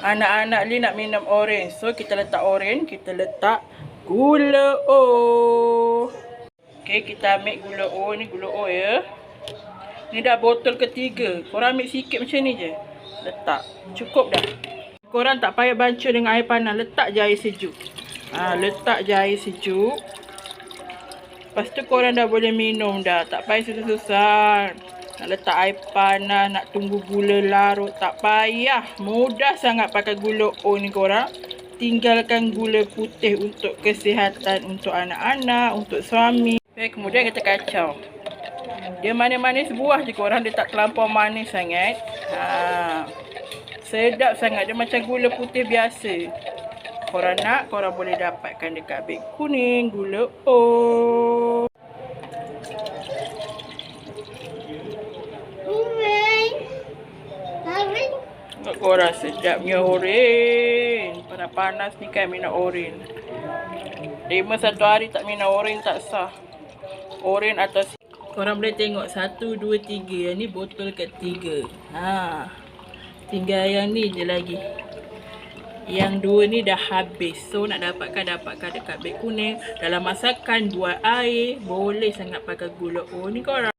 Anak-anak ni nak minum orange. So, kita letak orange. Kita letak gula O. Okay, kita ambil gula O ni. Gula O ya. Ni dah botol ketiga. Korang ambil sikit macam ni je. Letak. Cukup dah. Korang tak payah bancur dengan air panas. Letak je air sejuk. Ha, letak je air sejuk. Lepas tu korang dah boleh minum dah. Tak payah susah-susah. Nak letak air panas, nak tunggu gula larut. Tak payah. Mudah sangat pakai gula O ni korang. Tinggalkan gula putih untuk kesihatan untuk anak-anak, untuk suami. Okay, kemudian kita kacau. Dia manis-manis buah je korang. Dia tak terlampau manis sangat. Ha. Sedap sangat. Dia macam gula putih biasa. Korang nak, korang boleh dapatkan dekat beg kuning, gula O. Orange. Tengok korang sedapnya oren. Panas-panas ni kan minum oren. Lima satu hari tak minum oren tak sah. Oren atas. Korang boleh tengok. Satu, dua, tiga. Yang ni botol ketiga. Ha. Tinggal yang ni je lagi. Yang dua ni dah habis. So nak dapatkan, dapatkan dekat beg kuning. Dalam masakan buat air. Boleh sangat pakai gula O ni korang.